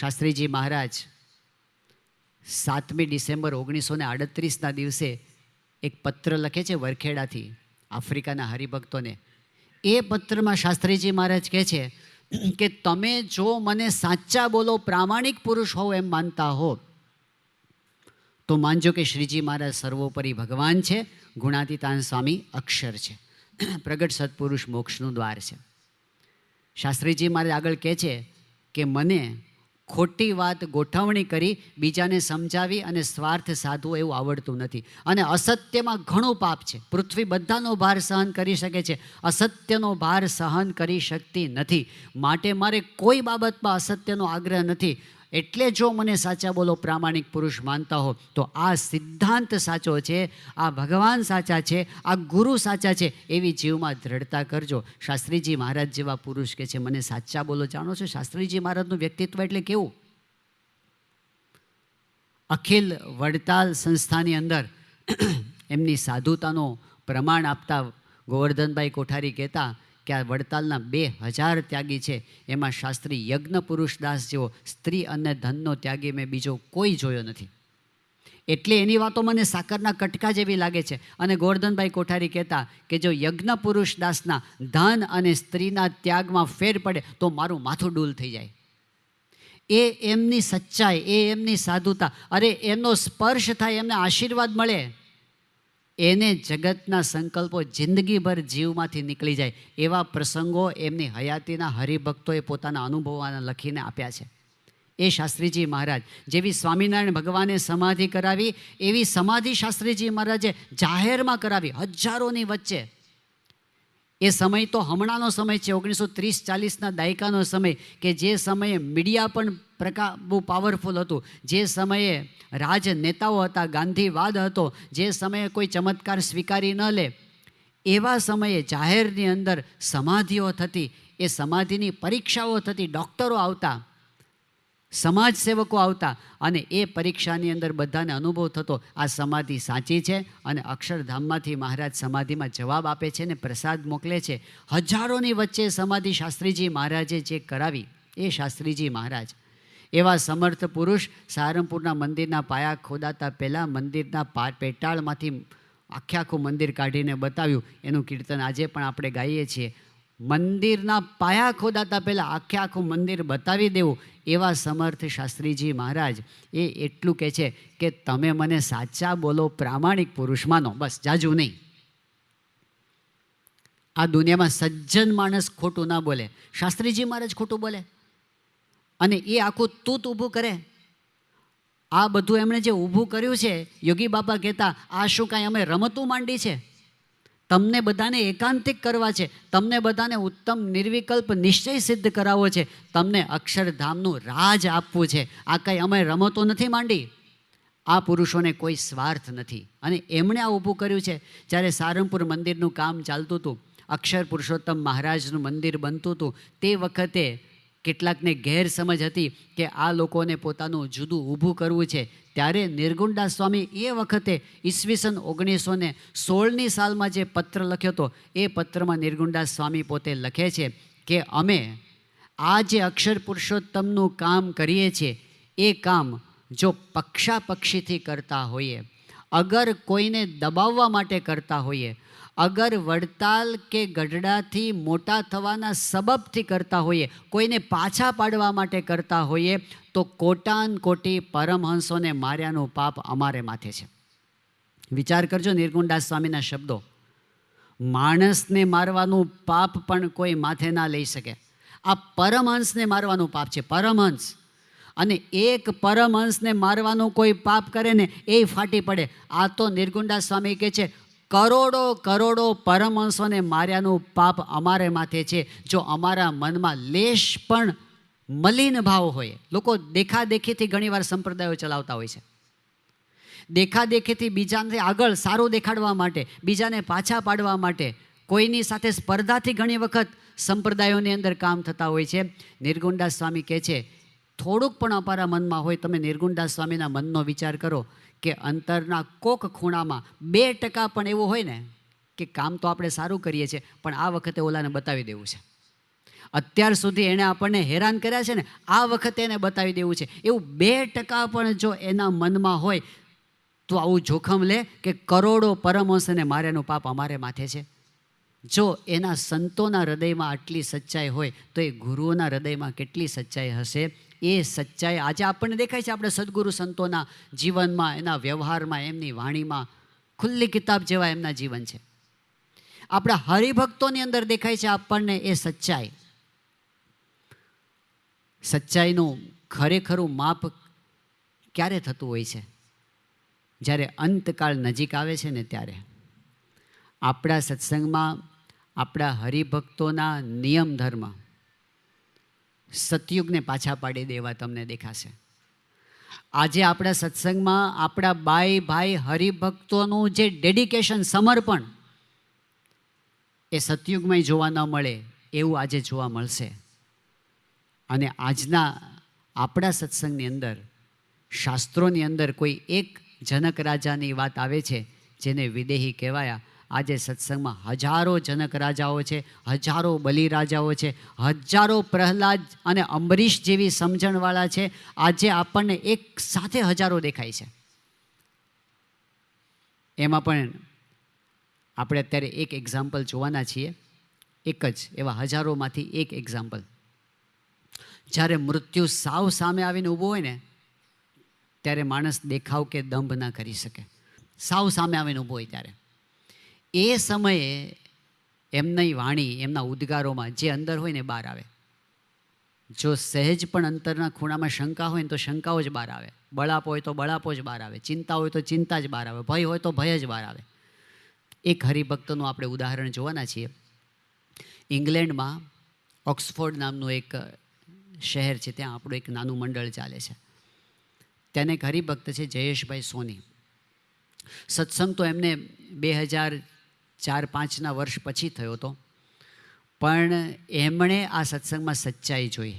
શાસ્ત્રીજી મહારાજ, સાતમી ડિસેમ્બર ઓગણીસો ને આડત્રીસના દિવસે એક પત્ર લખે છે વરખેડાથી આફ્રિકાના હરિભક્તોને. એ પત્રમાં શાસ્ત્રીજી મહારાજ કહે છે કે, તમે જો મને સાચા બોલો પ્રામાણિક પુરુષ હોવ એમ માનતા હો, તો માનજો કે શ્રીજી મહારાજ સર્વોપરી ભગવાન છે, ગુણાતીતાન સ્વામી અક્ષર છે, પ્રગટ સત્પુરુષ મોક્ષનું દ્વાર છે. શાસ્ત્રીજી મહારાજ આગળ કહે છે કે, મને ખોટી વાત ગોઠવણી કરી, બીજાને સમજાવી અને સ્વાર્થ સાધવો એવું આવડતું નથી. અને અસત્યમાં ઘણું પાપ છે. પૃથ્વી બધાનો ભાર સહન કરી શકે છે. અસત્યનો ભાર સહન કરી શકતી નથી. માટે મારે કોઈ બાબતમાં અસત્યનો આગ્રહ નથી. એટલે જો મને સાચા બોલો પ્રામાણિક પુરુષ માનતા હો, તો આ સિદ્ધાંત સાચો છે, આ ભગવાન સાચા છે, આ ગુરુ સાચા છે, એવી જીવમાં દ્રઢતા કરજો. શાસ્ત્રીજી મહારાજ જેવા પુરુષ કે છે, મને સાચા બોલો જાણો છો? શાસ્ત્રીજી મહારાજનું વ્યક્તિત્વ એટલે કેવું? અખિલ વડતાલ સંસ્થાની અંદર એમની સાધુતાનો પ્રમાણ આપતા ગોવર્ધનભાઈ કોઠારી કહેતા કે આ વડતાલના બે હજાર ત્યાગી છે. એમાં શાસ્ત્રી યજ્ઞ પુરુષદાસ જેવો સ્ત્રી અને ધનનો ત્યાગી મેં બીજો કોઈ જોયો નથી. એટલે એની વાતો મને સાકરના કટકા જેવી લાગે છે. અને ગોરધનભાઈ કોઠારી કહેતા કે જો યજ્ઞ પુરુષદાસના ધન અને સ્ત્રીના ત્યાગમાં ફેર પડે તો મારું માથું ડૂલ થઈ જાય. એ એમની સચ્ચાઈ, એ એમની સાધુતા, અરે એમનો સ્પર્શ થાય, એમને આશીર્વાદ મળે. એને જગતના સંકલ્પો જિંદગીભર જીવમાંથી નીકળી જાય એવા પ્રસંગો એમની હયાતીના હરિભક્તોએ પોતાના અનુભવોના લખીને આપ્યા છે. એ શાસ્ત્રીજી મહારાજ, જેવી સ્વામિનારાયણ ભગવાને સમાધિ કરાવી, એવી સમાધિ શાસ્ત્રીજી મહારાજે જાહેરમાં કરાવી હજારોની વચ્ચે. એ સમય તો હમણાંનો સમય છે, ઓગણીસો ત્રીસ ચાલીસના દાયકાનો સમય, કે જે સમયે મીડિયા પણ પ્રકા, બહુ પાવરફુલ હતું. જે સમયે રાજનેતાઓ હતા, ગાંધીવાદ હતો, જે સમયે કોઈ ચમત્કાર સ્વીકારી ન લે, એવા સમયે જાહેરની અંદર સમાધિઓ થતી, એ સમાધિની પરીક્ષાઓ થતી, ડૉક્ટરો આવતા સમાજ સેવકો આવતા અને એ પરીક્ષાની અંદર બધાને અનુભવ થતો, આ સમાધિ સાચી છે અને અક્ષરધામમાંથી મહારાજ સમાધિમાં જવાબ આપે છે ને પ્રસાદ મોકલે છે. હજારોની વચ્ચે સમાધિ શાસ્ત્રીજી મહારાજે જે કરાવી, એ શાસ્ત્રીજી મહારાજ. એવા સમર્થ પુરુષ સારંગપુરના મંદિરના પાયા ખોદાતા પહેલાં મંદિરના પા, પેટાળમાંથી આખે આખું મંદિર કાઢીને બતાવ્યું. એનું કીર્તન આજે પણ આપણે ગાઈએ છીએ. મંદિરના પાયા ખોદાતા પહેલાં આખે આખું મંદિર બતાવી દેવું. એવા સમર્થ શાસ્ત્રીજી મહારાજ, એ એટલું કહે છે કે તમે મને સાચા બોલો પ્રામાણિક પુરુષ માનો, બસ, જાજુ નહીં. આ દુનિયામાં સજ્જન માણસ ખોટું ના બોલે. શાસ્ત્રીજી મહારાજ ખોટું બોલે. અને એ આખું તૂત ઊભું કરે. આ બધું એમણે જે ઊભું કર્યું છે, યોગી બાપા કહેતા, આ શું કાંઈ અમે રમતું માંડી છે? તમને બધાને એકાંતિક કરવા છે. તમને બધાને ઉત્તમ, નિર્વિકલ્પ, નિશ્ચય સિદ્ધ કરાવવો છે. તમને અક્ષરધામનું રાજ આપવું છે. આ કંઈ અમે રમતો નથી માંડી? આ પુરુષોને કોઈ સ્વાર્થ નથી. અને એમણે આ ઊભું કર્યું છે. જ્યારે સારંગપુર મંદિરનું કામ ચાલતું હતું, અક્ષર પુરુષોત્તમ મહારાજનું મંદિર બનતું હતું, તે વખતે કેટલાકને ગેરસમજ હતી કે આ લોકોને પોતાનું જુદું ઊભું કરવું છે. ત્યારે નિર્ગુણદાસ સ્વામી એ વખતે ઈસવીસન ઓગણીસો ને સોળની સાલમાં જે પત્ર લખ્યો હતો, એ પત્રમાં નિર્ગુણદાસ સ્વામી પોતે લખે છે કે અમે આ જે અક્ષર પુરુષોત્તમનું કામ કરીએ છીએ, એ કામ જો પક્ષાપક્ષીથી કરતા હોઈએ અગર કોઈને દબાવવા માટે કરતા હોઈએ, અગર વડતાલ કે ગઢડાથી મોટા થવાના સબબથી કરતા હોઈએ, કોઈને પાછા પાડવા માટે કરતા હોઈએ, તો કોટાન કોટી પરમહંસોને માર્યાનું પાપ અમારે માથે છે. વિચાર કરજો નિર્ગુણદાસ સ્વામીના શબ્દો. માણસને મારવાનું પાપ પણ કોઈ માથે ના લઈ શકે. આ પરમહંસને મારવાનું પાપ છે. પરમહંસ. અને એક પરમહંસને મારવાનું કોઈ પાપ કરે ને એ ફાટી પડે. આ તો નિર્ગુંડા સ્વામી કહે છે, કરોડો કરોડો પરમહંસોને માર્યાનું પાપ અમારે માથે છે. જો અમારા મનમાં લેશ પણ મલિન ભાવ હોય. લોકો દેખાદેખીથી ઘણીવાર સંપ્રદાયો ચલાવતા હોય છે. દેખાદેખીથી બીજાને આગળ સારું દેખાડવા માટે, બીજાને પાછા પાડવા માટે કોઈની સાથે સ્પર્ધાથી ઘણી વખત સંપ્રદાયોની અંદર કામ થતા હોય છે. નિર્ગુંડા સ્વામી કહે છે થોડુંક પણ અમારા મનમાં હોય, તમે નિર્ગુણદાસ સ્વામીના મનનો વિચાર કરો કે અંતરના કોક ખૂણામાં બે ટકા પણ એવું હોય ને કે કામ તો આપણે સારું કરીએ છીએ, પણ આ વખતે ઓલાને બતાવી દેવું છે. અત્યાર સુધી એણે આપણને હેરાન કર્યા છે ને, આ વખતે એને બતાવી દેવું છે. એવું બે ટકા પણ જો એના મનમાં હોય, તો આવું જોખમ લે કે કરોડો પરમહંસને મારેનું પાપ અમારે માથે છે. જો એના સંતોના હૃદયમાં આટલી સચ્ચાઈ હોય, તો એ ગુરુઓના હૃદયમાં કેટલી સચ્ચાઈ હશે? એ સચ્ચાઈ આજે આપણને દેખાય છે, આપણે સદગુરુ સંતોના જીવનમાં, એના વ્યવહારમાં, એમની વાણીમાં, ખુલ્લી કિતાબ જેવા એમના જીવન છે. આપણા હરિભક્તોની અંદર દેખાય છે આપણને એ સચ્ચાઈ. સચ્ચાઈનું ખરેખરું માપ ક્યારે થતું હોય છે? જ્યારે અંતકાળ નજીક આવે છે ને ત્યારે. આપણા સત્સંગમાં આપણા હરિભક્તોના નિયમ ધર્મ સતયુગને પાછા પાડી દેવા તમને દેખાશે. આજે આપણા સત્સંગમાં આપણા બાઈ, ભાઈ, હરિભક્તોનું જે ડેડિકેશન, સમર્પણ એ સતયુગમાં જોવા ન મળે એવું આજે જોવા મળશે. અને આજના આપણા સત્સંગની અંદર, શાસ્ત્રોની અંદર કોઈ એક જનક રાજાની વાત આવે છે જેને વિદેહી કહેવાયા આજે સત્સંગમાં હજારો જનક રાજાઓ છે, હજારો બલિ રાજાઓ છે, હજારો પ્રહલાદ અને અંબરીશ જેવી સમજણવાળા છે. આજે આપણને એક સાથે હજારો દેખાય છે. એમાં પણ આપણે અત્યારે એક એક્ઝામ્પલ જોવાના છીએ. એક જ એવા હજારોમાંથી એક એક્ઝામ્પલ જ્યારે મૃત્યુ સાવ સામે આવીને ઊભો હોય ને, ત્યારે માણસ દેખાવ કે દંભ ના કરી શકે. સાવ સામે આવીને ઊભો હોય ત્યારે. એ સમયે એમની વાણી, એમના ઉદ્ગારોમાં જે અંદર હોય ને બહાર આવે. જો સહેજ પણ અંતરના ખૂણામાં શંકા હોય ને તો શંકાઓ જ બહાર આવે. બળાપ હોય તો બળાપો જ બહાર આવે. ચિંતા હોય તો ચિંતા જ બહાર આવે. ભય હોય તો ભય જ બહાર આવે. એક હરિભક્તનું આપણે ઉદાહરણ જોવાના છીએ. ઇંગ્લેન્ડમાં ઓક્સફોર્ડ નામનું એક શહેર છે. ત્યાં આપણું એક નાનું મંડળ ચાલે છે. તેને એક હરિભક્ત છે જયેશભાઈ સોની. સત્સંગ તો એમને બે હજાર ચાર પાંચના વર્ષ પછી થયો હતો પણ એમણે આ સત્સંગમાં સચ્ચાઈ જોઈ.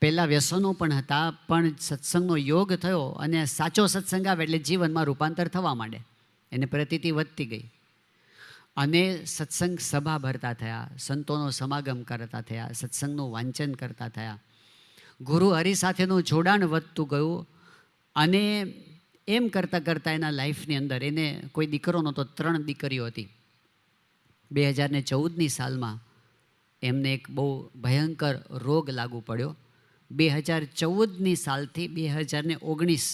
પહેલાં વ્યસનો પણ હતા, પણ સત્સંગનો યોગ થયો અને સાચો સત્સંગ આવે એટલે જીવનમાં રૂપાંતર થવા માંડે. એને પ્રતીતિ વધતી ગઈ. અને સત્સંગ સભા ભરતા થયા, સંતોનો સમાગમ કરતા થયા, સત્સંગનું વાંચન કરતા થયા. ગુરુ હરિ સાથેનું જોડાણ વધતું ગયું અને એમ કરતાં કરતાં એના લાઈફની અંદર, એને કોઈ દીકરો નહોતો ત્રણ દીકરીઓ હતી. બે હજારને ચૌદની સાલમાં એમને એક બહુ ભયંકર રોગ લાગુ પડ્યો. બે હજાર ચૌદની સાલથી બે હજારને ઓગણીસ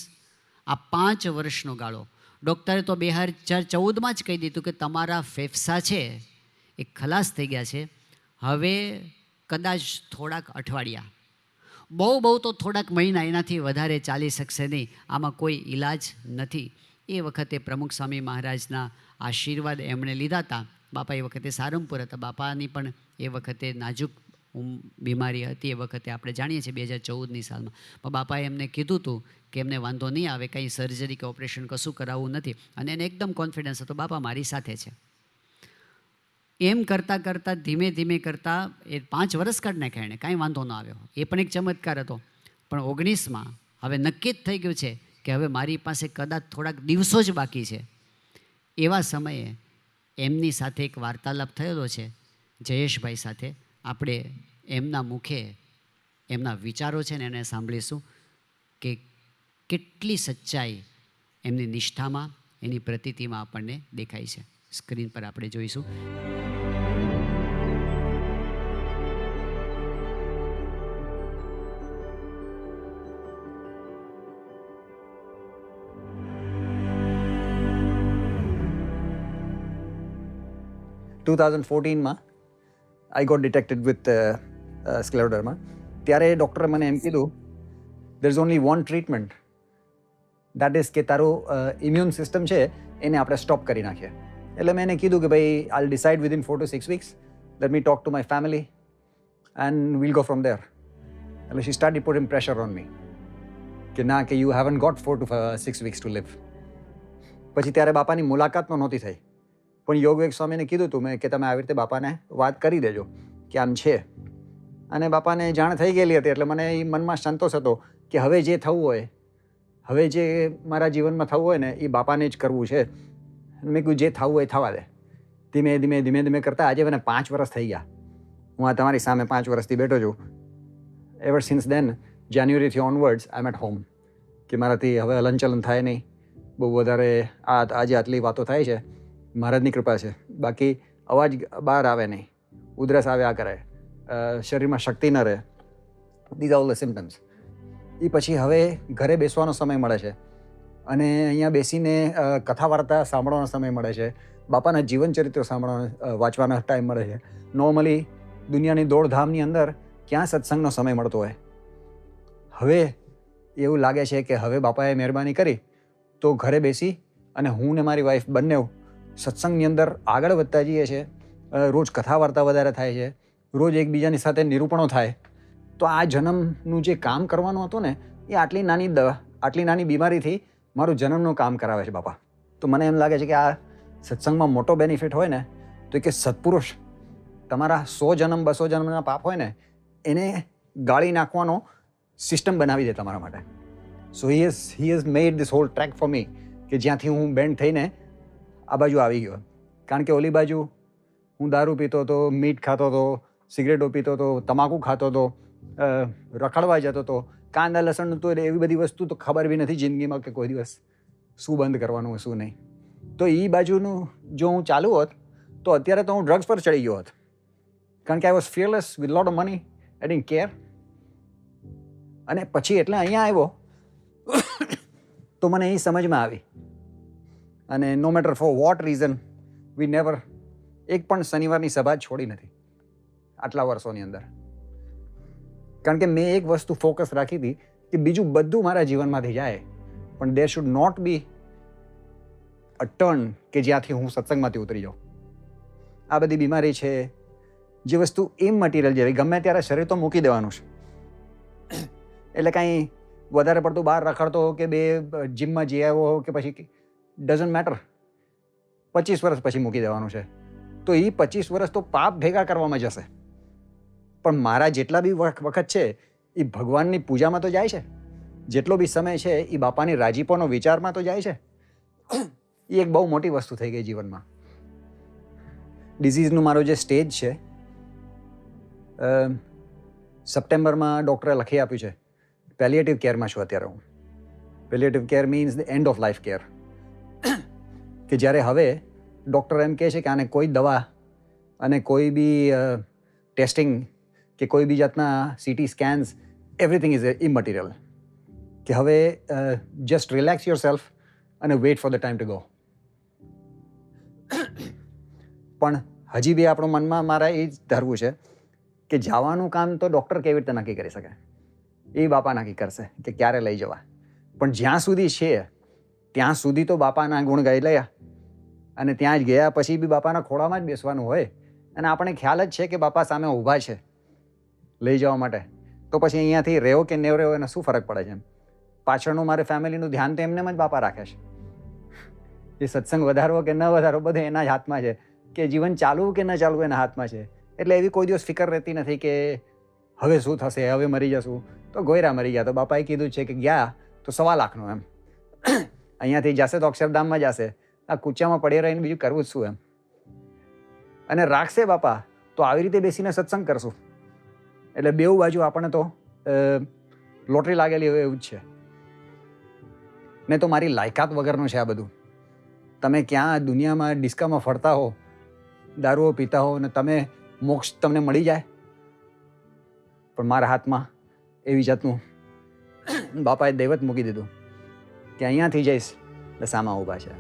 આ પાંચ વર્ષનો ગાળો. ડૉક્ટરે તો બે હજાર ચૌદમાં જ કહી દીધું કે તમારા ફેફસા છે, એ ખલાસ થઈ ગયા છે. હવે કદાચ થોડાક અઠવાડિયા બહુ બહુ તો થોડાક મહિના એનાથી વધારે ચાલી શકશે નહીં. આમાં કોઈ ઈલાજ નથી. એ વખતે પ્રમુખ સ્વામી મહારાજના આશીર્વાદ એમણે લીધા હતા. બાપા એ વખતે સારંગપુર હતા. બાપાની પણ એ વખતે નાજુક બીમારી હતી. એ વખતે આપણે જાણીએ છીએ બે હજાર ચૌદની સાલમાં. પણ બાપાએ એમને કીધું હતું કે એમને વાંધો નહીં આવે, કંઈ સર્જરી કે ઓપરેશન કશું કરાવવું નથી. અને એને એકદમ કોન્ફિડન્સ હતો, બાપા મારી સાથે છે. એમ કરતાં કરતાં, ધીમે ધીમે કરતાં એ પાંચ વર્ષ કાઢ નાખ્યા કાંઈ વાંધો ન આવ્યો. એ પણ એક ચમત્કાર હતો. પણ ઓગણીસમાં હવે નક્કી જ થઈ ગયું છે કે હવે મારી પાસે કદાચ થોડાક દિવસો જ બાકી છે. એવા સમયે એમની સાથે એક વાર્તાલાપ થયેલો છે, જયેશભાઈ સાથે. આપણે એમના મુખે એમના વિચારો છે ને એને સાંભળીશું કે કેટલી સચ્ચાઈ એમની નિષ્ઠામાં, એની પ્રતીતિમાં આપણને દેખાય છે. સ્ક્રીન પર આપણે જોઈશું. Two thousand ફોર્ટીનમાં I got detected with scleroderma ત્યારે ડૉક્ટરે મને એમ કીધું there is only one treatment that is કે તારું ઇમ્યુન સિસ્ટમ છે, એને આપણે સ્ટોપ કરી નાખીએ. એટલે મેં એને કીધું કે ભાઈ I decide within four to six weeks let me talk to my family and will go from there એટલે she start putting pressure on me કે ના, કે you haven got four to six weeks to live પછી ત્યારે બાપાની મુલાકાત પણ નહોતી થઈ. પણ યોગવેગ સ્વામીને કીધું હતું મેં કે તમે આવી રીતે બાપાને વાત કરી દેજો કે આમ છે. અને બાપાને જાણ થઈ ગયેલી હતી, એટલે મને એ મનમાં સંતોષ હતો કે હવે જે થવું હોય, હવે જે મારા જીવનમાં થવું હોય ને, એ બાપાને જ કરવું છે. મેં કહ્યું જે થવું હોય થવા દે. ધીમે ધીમે ધીમે ધીમે કરતાં આજે મને પાંચ વર્ષ થઈ ગયા. હું આ તમારી સામે પાંચ વર્ષથી બેઠો છું. એવર સિન્સ દેન જાન્યુઆરીથી onwards I am at home કે મારાથી હવે હલનચલન થાય નહીં. બહુ વધારે આ, આજે આટલી વાતો થાય છે. મહારાજની કૃપા છે. બાકી અવાજ બહાર આવે નહીં. ઉધરસ આવ્યા કરે. શરીરમાં શક્તિ ન રહે. દીઝ ઓલ ધ સિમ્ટમ્સ એ પછી હવે ઘરે બેસવાનો સમય મળે છે. અને અહીંયા બેસીને કથા વાર્તા સાંભળવાનો સમય મળે છે. બાપાના જીવન ચરિત્રો સાંભળવાનો વાંચવાનો ટાઈમ મળે છે. નોર્મલી દુનિયાની દોડધામની અંદર ક્યાં સત્સંગનો સમય મળતો હોય? હવે એવું લાગે છે કે હવે બાપાએ મહેરબાની કરી તો ઘરે બેસી અને હું ને મારી વાઈફ બંને સત્સંગની અંદર આગળ વધતા જઈએ છીએ. રોજ કથા વાર્તા વધારે થાય છે. રોજ એકબીજાની સાથે નિરૂપણો થાય. તો આ જન્મનું જે કામ કરવાનું હતું ને, એ આટલી નાની આટલી નાની બીમારીથી મારું જન્મનું કામ કરાવે છે, બાપા. તો મને એમ લાગે છે કે આ સત્સંગમાં મોટો બેનિફિટ હોય ને, તો કે સત્પુરુષ તમારા સો જન્મ, બસો જન્મના પાપ હોય ને, એને ગાળી નાખવાનો સિસ્ટમ બનાવી દે તમારા માટે. So he is he is made this whole track for me કે જ્યાંથી હું બેન્ડ થઈને આ બાજુ આવી ગયો. કારણ કે ઓલી બાજુ હું દારૂ પીતો હતો મીઠ ખાતો હતો સિગરેટો પીતો હતો, તમાકુ ખાતો હતો રખડવા જતો હતો કાંદા, લસણનું તો એવી બધી વસ્તુ તો ખબર બી નથી જિંદગીમાં કે કોઈ દિવસ શું બંધ કરવાનું શું નહીં. તો એ બાજુનું જો હું ચાલુ હોત, તો અત્યારે તો હું ડ્રગ્સ પર ચડી ગયો હોત. કારણ કે I was fearless with lot of money I in care અને પછી એટલે અહીંયા આવ્યો, તો મને એ સમજમાં આવી. અને no matter for what reason we never એક પણ શનિવારની સભા છોડી નથી. આટલા વર્ષોની અંદર. કારણ કે મેં એક વસ્તુ ફોકસ રાખી હતી કે બીજું બધું મારા જીવનમાંથી જાય. પણ there should not be a turn કે જ્યાંથી હું સત્સંગમાંથી ઉતરી જાઉં. આ બધી બીમારી છે, જે વસ્તુ એમ મટીરિયલ જેવી, ગમે ત્યારે શરીર તો મૂકી દેવાનું છે. એટલે કાંઈ વધારે પડતું બહાર રખડતો હો કે બે જીમમાં જઈ આવ્યો હો કે પછી ડઝન્ટ મેટર પચીસ વર્ષ પછી મૂકી દેવાનું છે. તો એ પચીસ વર્ષ તો પાપ ભેગા કરવામાં જશે પણ મારા જેટલા બી વખ- વખત છે એ ભગવાનની પૂજામાં તો જાય છે. જેટલો બી સમય છે એ બાપાની રાજીપોનો વિચારમાં તો જાય છે. એ એક બહુ મોટી વસ્તુ થઈ ગઈ જીવનમાં. ડિઝીઝનું મારો જે સ્ટેજ છે સપ્ટેમ્બરમાં ડૉક્ટરે લખી આપ્યું છે પેલિએટિવ કેરમાં છું અત્યારે હું. Palliative care means the end of life care કે જ્યારે હવે ડૉક્ટર એમ કહે છે કે આને કોઈ દવા અને કોઈ બી ટેસ્ટિંગ કે કોઈ બી જાતના CT scans everything is immaterial કે હવે just relax yourself and wait for the time to go પણ હજી બી આપણો મનમાં મારા એ જ ધરવું છે કે જવાનું કામ તો ડૉક્ટર કેવી રીતે નક્કી કરી શકે? એ બાપા નક્કી કરશે કે ક્યારે લઈ જવા. પણ જ્યાં સુધી છે, ત્યાં સુધી તો બાપાના ગુણ ગાઈ લયા અને ત્યાં જ ગયા પછી બી બાપાના ખોળામાં જ બેસવાનું હોય. અને આપણે ખ્યાલ જ છે કે બાપા સામે ઊભા છે. લઈ જવા માટે. તો પછી અહીંયાથી રહેવો કે નેવ રહેવો એને શું ફરક પડે છે એમ? પાછળનું મારે ફેમિલીનું ધ્યાન તો એમને જ બાપા રાખે છે. એ સત્સંગ વધારવો કે ન વધારવો, બધું એના જ હાથમાં છે. કે જીવન ચાલવું કે ન ચાલવું એના હાથમાં છે. એટલે એવી કોઈ દિવસ ફિકર રહેતી નથી કે હવે શું થશે, હવે મરી જશું. તો ગોયરા મરી ગયા. તો બાપાએ કીધું છે કે ગયા તો સવા લાખનું એમ. અહીંયાથી જશે તો અક્ષરધામમાં જશે. આ કૂચામાં પડી રહીને બીજું કરવું જ શું એમ? અને રાખશે બાપા, તો આવી રીતે બેસીને સત્સંગ કરશું. એટલે બેઉ બાજુ આપણને તો લોટરી લાગેલી હોય એવું જ છે. મેં તો મારી લાયકાત વગરનું છે આ બધું. તમે ક્યાં દુનિયામાં ડિસ્કામાં ફરતા હો, દારૂઓ પીતા હો, ને તમે મોક્ષ તમને મળી જાય. પણ મારા હાથમાં એવી જાતનું બાપાએ દૈવત મૂકી દીધું કે અહીંયાથી જઈશ એટલે સામા ઊભા છે.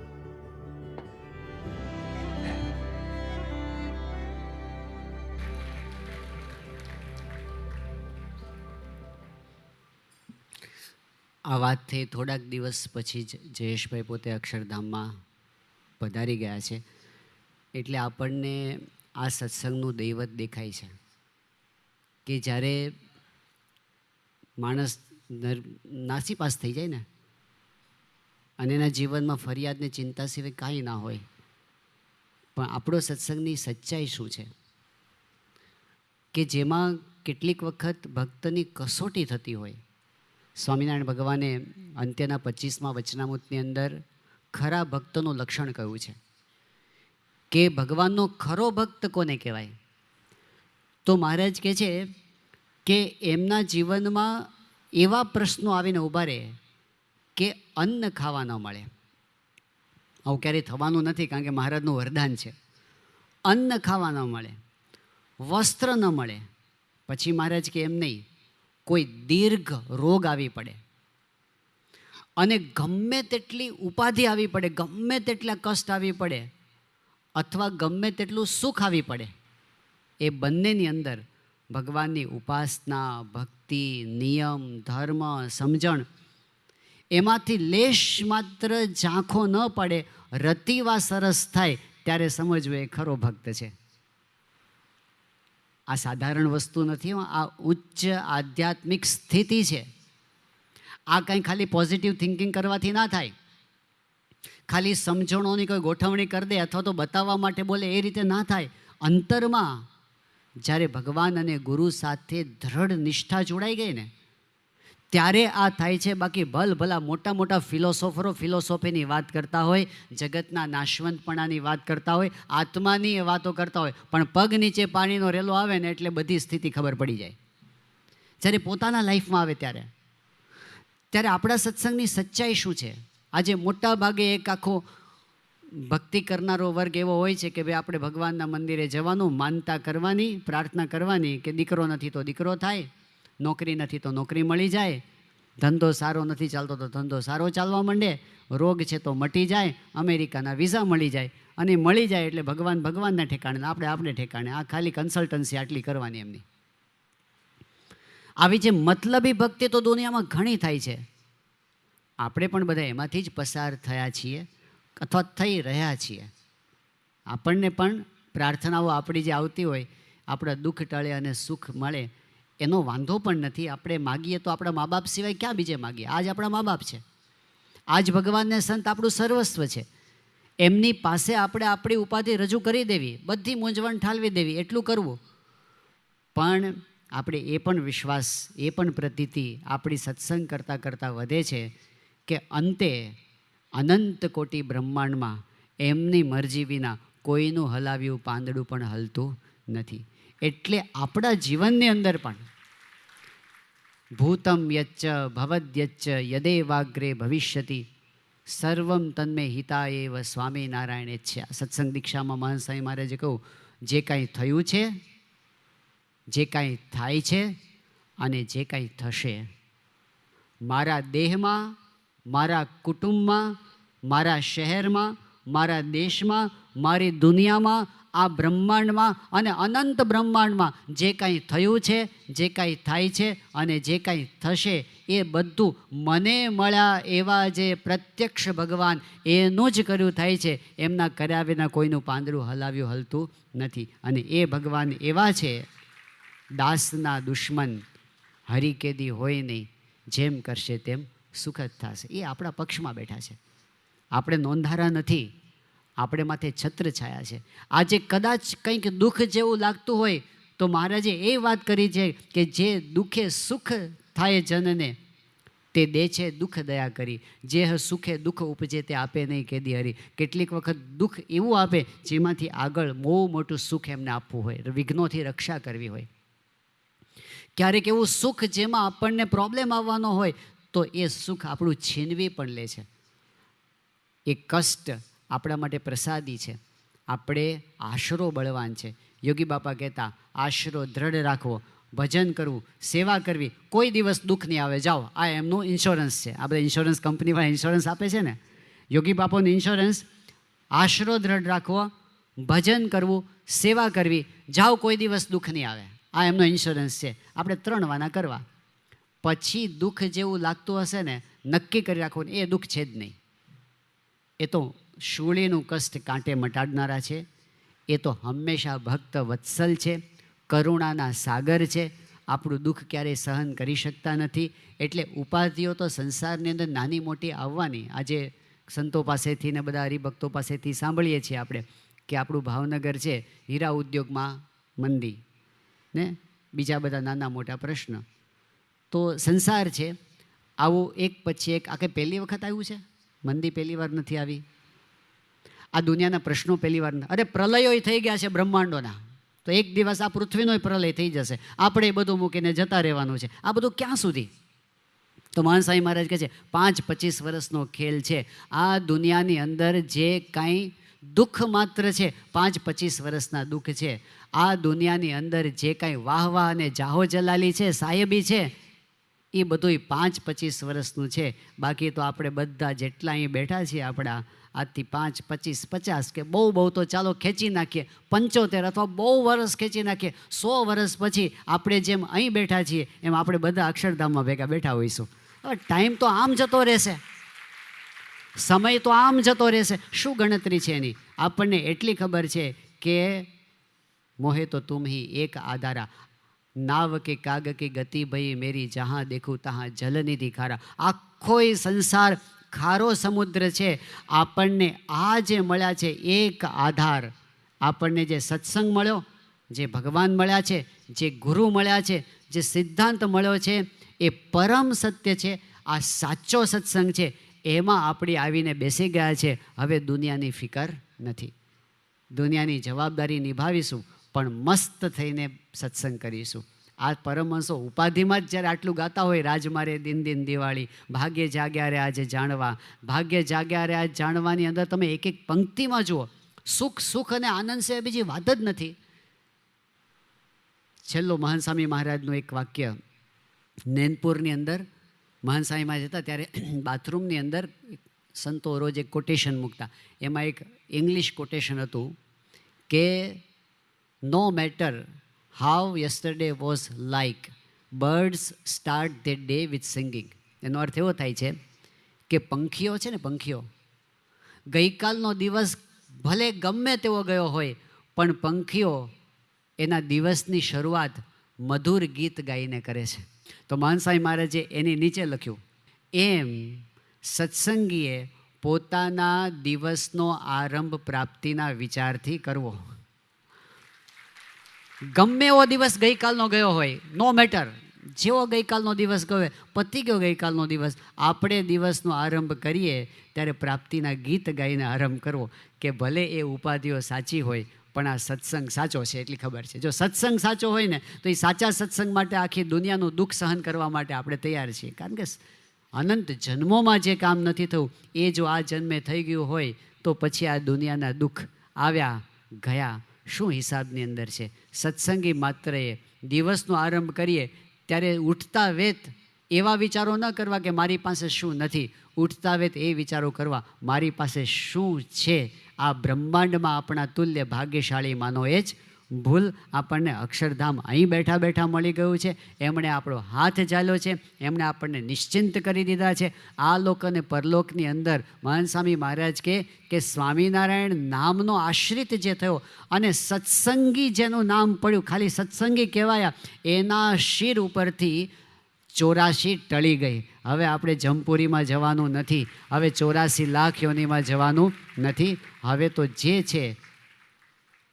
આ વાતથી થોડાક દિવસ પછી જ જયેશભાઈ પોતે અક્ષરધામમાં પધારી ગયા છે. એટલે આપણને આ સત્સંગનું દૈવત દેખાય છે કે જ્યારે માણસ નાસીપાસ થઈ જાય ને અને એના જીવનમાં ફરિયાદને ચિંતા સિવાય કાંઈ ના હોય, પણ આપણો સત્સંગની સચ્ચાઈ શું છે? કે જેમાં કેટલીક વખત ભક્તની કસોટી થતી હોય સ્વામિનારાયણ ભગવાને અંત્યના પચીસમાં વચનામૃતની અંદર ખરા ભક્તનું લક્ષણ કહ્યું છે કે ભગવાનનો ખરો ભક્ત કોને કહેવાય? તો મહારાજ કહે છે કે એમના જીવનમાં એવા પ્રશ્નો આવીને ઊભા રહે કે અન્ન ખાવા ન મળે. આવું ક્યારેય થવાનું નથી કારણ કે મહારાજનું વરદાન છે. અન્ન ખાવા ન મળે, વસ્ત્ર ન મળે. પછી મહારાજ કે એમ નહીં કોઈ દીર્ઘ રોગ આવી પડે. અને ગમે તેટલી ઉપાધિ આવી પડે, ગમે તેટલા કષ્ટ આવી પડે, અથવા ગમે તેટલું સુખ આવી પડે, એ બંનેની અંદર ભગવાનની ઉપાસના, ભક્તિ, નિયમ, ધર્મ, સમજણ, એમાંથી લેશ માત્ર ઝાંખો ન પડે, રતિવા સરસ થાય, ત્યારે સમજવું એ ખરો ભક્ત છે. આ સાધારણ વસ્તુ નથી આ ઉચ્ચ આધ્યાત્મિક સ્થિતિ છે. આ કંઈ ખાલી પોઝિટિવ થિંકિંગ કરવાથી ના થાય. ખાલી સમજણોની કોઈ ગોઠવણી કરી દે અથવા તો બતાવવા માટે બોલે એ રીતે ના થાય. અંતરમાં જ્યારે ભગવાન અને ગુરુ સાથે દ્રઢ નિષ્ઠા જોડાઈ ગઈ ને ત્યારે આ થાય છે, બાકી ભલ ભલા મોટા મોટા ફિલોસોફરો ફિલોસોફીની વાત કરતા હોય, જગતના નાશવંતપણાની વાત કરતા હોય, આત્માની વાતો કરતા હોય, પણ પગ નીચે પાણીનો રેલો આવે ને એટલે બધી સ્થિતિ ખબર પડી જાય. જ્યારે પોતાના લાઈફમાં આવે ત્યારે. ત્યારે આપણા સત્સંગની સચ્ચાઈ શું છે? આજે મોટા ભાગે એક આખો ભક્તિ કરનારો વર્ગ એવો હોય છે કે ભાઈ આપણે ભગવાનના મંદિરે જવાનું, માનતા કરવાની, પ્રાર્થના કરવાની કે દીકરો નથી તો દીકરો થાય. નોકરી નથી તો નોકરી મળી જાય. ધંધો સારો નથી ચાલતો તો ધંધો સારો ચાલવા માંડે. રોગ છે તો મટી જાય, અમેરિકાના વિઝા મળી જાય. અને મળી જાય એટલે ભગવાન ભગવાનના ઠેકાણે, આપણે આપણે ઠેકાણે. આ ખાલી કન્સલ્ટન્સી આટલી કરવાની એમની. આવી જે મતલબી ભક્તિ તો દુનિયામાં ઘણી થાય છે. આપણે પણ બધા એમાંથી જ પસાર થયા છીએ, અથવા થઈ રહ્યા છીએ. આપણને પણ પ્રાર્થનાઓ આપણી જે આવતી હોય, આપણા દુઃખ ટળે અને સુખ મળે એનો વાંધો પણ નથી. આપણે માગીએ તો આપણા મા બાપ સિવાય ક્યાં બીજે માગીએ? આજ આપણા મા બાપ છે. આજ ભગવાનને સંત આપણું સર્વસ્વ છે. એમની પાસે આપણે આપણી ઉપાધિ રજૂ કરી દેવી, બધી મૂંઝવણ ઠાલવી દેવી, એટલું કરવું. પણ આપણે એ પણ વિશ્વાસ, એ પણ પ્રતીતિ આપણી સત્સંગ કરતાં કરતાં વધે છે કે અંતે અનંત કોટી બ્રહ્માંડમાં એમની મરજી વિના કોઈનું હલાવ્યું પાંદડું પણ હલતું નથી. એટલે આપણા જીવનની અંદર પણ. ભૂતમ યચ્ચ ભવદ્યચ્ચ યદેવાગ્રે ભવિષ્યતિ, સર્વમ તન્મે હિતા એવ સ્વામિનારાયણ છે. સત્સંગ દીક્ષામાં મહાન સ્વામી મહારાજે કહું જે કાંઈ થયું છે, જે કાંઈ થાય છે અને જે કાંઈ થશે, મારા દેહમાં, મારા કુટુંબમાં, મારા શહેરમાં મારા દેશમાં, મારી દુનિયામાં, આ બ્રહ્માંડમાં અને અનંત બ્રહ્માંડમાં જે કાંઈ થયું છે, જે કાંઈ થાય છે અને જે કાંઈ થશે એ બધું મને મળ્યા એવા જે પ્રત્યક્ષ ભગવાન એનું જ કર્યું થાય છે. એમના કર્યા વિના કોઈનું પાંદડું હલાવ્યું હલતું નથી. અને એ ભગવાન એવા છે, દાસના દુશ્મન, હરિકેદી હોય નહીં, જેમ કરશે તેમ સુખદ થશે. એ આપણા પક્ષમાં બેઠા છે. આપણે નોંધારા નથી. આપણે માથે છત્ર છાયા છે. આજે કદાચ કંઈક દુઃખ જેવું લાગતું હોય તો મહારાજે એ વાત કરી છે કે જે દુઃખે સુખ થાય જનને, તે દે છે દુઃખ દયા કરી. જે હ સુખે દુઃખ ઉપજે તે આપે નહીં કેદી હરી. કેટલીક વખત દુઃખ એવું આપે જેમાંથી આગળ બહુ મોટું સુખ એમને આપવું હોય, વિઘ્નોથી રક્ષા કરવી હોય. ક્યારેક એવું સુખ જેમાં આપણને પ્રોબ્લેમ આવવાનો હોય તો એ સુખ આપણું છીનવી પણ લે છે. એ કષ્ટ આપણા માટે પ્રસાદી છે. આપણે આશરો બળવાન છે. યોગી બાપા કહેતા, આશરો દ્રઢ રાખવો, ભજન કરવું, સેવા કરવી, કોઈ દિવસ દુઃખ નહીં આવે. જાઓ, આ એમનું ઇન્સ્યોરન્સ છે. આપણે ઇન્સ્યોરન્સ કંપનીવાળા ઇન્સ્યોરન્સ આપે છે ને? યોગી બાપાનું ઇન્સ્યોરન્સ આશરો દ્રઢ રાખવો, ભજન કરવું, સેવા કરવી, જાઓ, કોઈ દિવસ દુઃખ નહીં આવે. આ એમનો ઇન્સ્યોરન્સ છે. આપણે ત્રણ વાના કરવા. પછી દુઃખ જેવું લાગતું હશે ને, નક્કી કરી રાખવું એ દુઃખ છે જ નહીં. એ તો શૂળીનું કષ્ટ કાંટે મટાડનારા છે. એ તો હંમેશા ભક્ત વત્સલ છે, કરુણાના સાગર છે. આપણું દુઃખ ક્યારેય સહન કરી શકતા નથી. એટલે ઉપાધિઓ તો સંસારની અંદર નાની મોટી આવવાની. આજે સંતો પાસેથી ને બધા હરિભક્તો પાસેથી સાંભળીએ છીએ આપણે કે આપણું ભાવનગર છે, હીરા ઉદ્યોગમાં મંદી. ને બીજા બધા નાના મોટા પ્રશ્ન. તો સંસાર છે, આવું એક પછી એક આખે પહેલી વખત આવ્યું છે? મંદી પહેલી વાર નથી આવી? આ દુનિયાના પ્રશ્નો પહેલી વાર અરે પ્રલયો થઈ ગયા છે બ્રહ્માંડોના. તો એક દિવસ આ પૃથ્વીનો પ્રલય થઈ જશે. આપણે એ બધું મૂકીને જતા રહેવાનું છે. આ બધું ક્યાં સુધી? તો માનસાઈ મહારાજ કહે છે, પાંચ પચીસ વર્ષનો ખેલ છે. આ દુનિયાની અંદર જે કાંઈ દુઃખ માત્ર છે, પાંચ પચીસ વર્ષના દુઃખ છે. આ દુનિયાની અંદર જે કાંઈ વાહ વાહ અને જાહો જલાલી છે, સાહેબી છે એ બધુંય પાંચ પચીસ વર્ષનું છે. બાકી તો આપણે બધા જેટલા અહીં બેઠા છીએ આપણા, આજથી પાંચ પચીસ પચાસ કે બહુ બહુ તો ચાલો ખેંચી નાખીએ. પંચોતેર અથવા બહુ વર્ષ ખેંચી નાખીએ. સો વર્ષ પછી આપણે જેમ અહીં બેઠા છીએ, એમ આપણે બધા અક્ષરધામમાં ભેગા બેઠા હોઈશું. હવે ટાઈમ તો આમ જતો રહેશે. સમય તો આમ જતો રહેશે. શું ગણતરી છે એની? આપણને એટલી ખબર છે કે મોહે તો તુમ હી એક આધારા. નાવ કે કાગ કે ગતિ ભઈ મેરી જહાં દેખું તહાં જલનિધિ ખારા. આખો સંસાર ખારો સમુદ્ર છે. આપણને આ જે મળ્યા છે, એક આધાર. આપણને જે સત્સંગ મળ્યો, જે ભગવાન મળ્યા છે, જે ગુરુ મળ્યા છે, જે સિદ્ધાંત મળ્યો છે, એ પરમ સત્ય છે, આ સાચો સત્સંગ છે, એમાં આપણે આવીને બેસી ગયા છે. હવે દુનિયાની ફિકર નથી. દુનિયાની જવાબદારી નિભાવીશું. પણ મસ્ત થઈને સત્સંગ કરીશું. આ પરમહંસો ઉપાધિમાં જ જ્યારે આટલું ગાતા હોય, રાજમારે દિન દિન દિવાળી, ભાગ્ય જાગ્યા રે આજે જાણવા, ભાગ્ય જાગ્યા રે આજ જાણવાની અંદર તમે એક એક પંક્તિમાં જુઓ, સુખ સુખ અને આનંદ સિવાય બીજી વાત જ નથી. છેલ્લો મહાનસ્વામી મહારાજનું એક વાક્ય, નેનપુરની અંદર મહાનસ્વામીમાં જતા ત્યારે બાથરૂમની અંદર સંતો રોજ એક કોટેશન મૂકતા. એમાં એક ઇંગ્લિશ કોટેશન હતું કે no matter how yesterday was like birds start the day with singing એનો અર્થ એવો થાય છે કે પંખીઓ છે ને પંખીઓ, ગઈકાલનો દિવસ ભલે ગમે તેવો ગયો હોય, પણ પંખીઓ એના દિવસની શરૂઆત મધુર ગીત ગાઈને કરે છે. તો માનસાઈ મહારાજે એની નીચે લખ્યું, એમ સત્સંગીએ પોતાના દિવસનો આરંભ પ્રાપ્તિના વિચારથી કરવો. ગમે એવો દિવસ ગઈકાલનો ગયો હોય નો મેટર જેવો ગઈકાલનો દિવસ ગયો પતી ગયો ગઈકાલનો દિવસ, આપણે દિવસનો આરંભ કરીએ ત્યારે પ્રાપ્તિના ગીત ગાઈને આરંભ કરવો કે ભલે એ ઉપાધિઓ સાચી હોય, પણ આ સત્સંગ સાચો છે એટલી ખબર છે. જો સત્સંગ સાચો હોય ને, તો એ સાચા સત્સંગ માટે આખી દુનિયાનું દુઃખ સહન કરવા માટે આપણે તૈયાર છીએ. કારણ કે અનંત જન્મોમાં જે કામ નથી થયું, એ જો આ જન્મે થઈ ગયું હોય, તો પછી આ દુનિયાના દુઃખ આવ્યા, ગયા શું હિસાબની અંદર છે? સત્સંગી માત્ર એ દિવસનો આરંભ કરીએ, ત્યારે ઉઠતા વેત એવા વિચારો ન કરવા કે મારી પાસે શું નથી. ઉઠતા વેત એ વિચારો કરવા, મારી પાસે શું છે? આ બ્રહ્માંડમાં આપણા તુલ્ય ભાગ્યશાળી માનો એ જ ભૂલ આપણને અક્ષરધામ અહીં બેઠા બેઠા મળી ગયું છે. એમણે આપણો હાથ ચાલ્યો છે. એમણે આપણને નિશ્ચિંત કરી દીધા છે. આ લોક અને પરલોકની અંદર મહાન સ્વામી મહારાજ કહે કે સ્વામિનારાયણ નામનો આશ્રિત જે થયો અને સત્સંગી જેનું નામ પડ્યું, ખાલી સત્સંગી કહેવાયા, એના શિર ઉપરથી ચોરાશી ટળી ગઈ. હવે આપણે જમપુરીમાં જવાનું નથી. હવે ચોરાસી લાખ યોનીમાં જવાનું નથી. હવે તો જે છે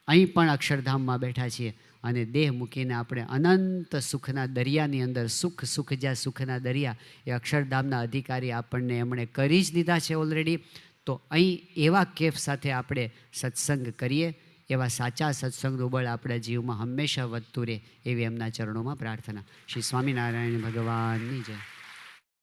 અહીં પણ અક્ષરધામમાં બેઠા છીએ અને દેહ મૂકીને આપણે અનંત સુખના દરિયાની અંદર, સુખ સુખ જ્યાં સુખના દરિયા, એ અક્ષરધામના અધિકારી આપણને એમણે કરી જ દીધા છે ઓલરેડી તો અહીં એવા કેફ સાથે આપણે સત્સંગ કરીએ, એવા સાચા સત્સંગનું બળ આપણા જીવમાં હંમેશા વધતું રહે એવી એમના ચરણોમાં પ્રાર્થના. શ્રી સ્વામિનારાયણ ભગવાનની જય.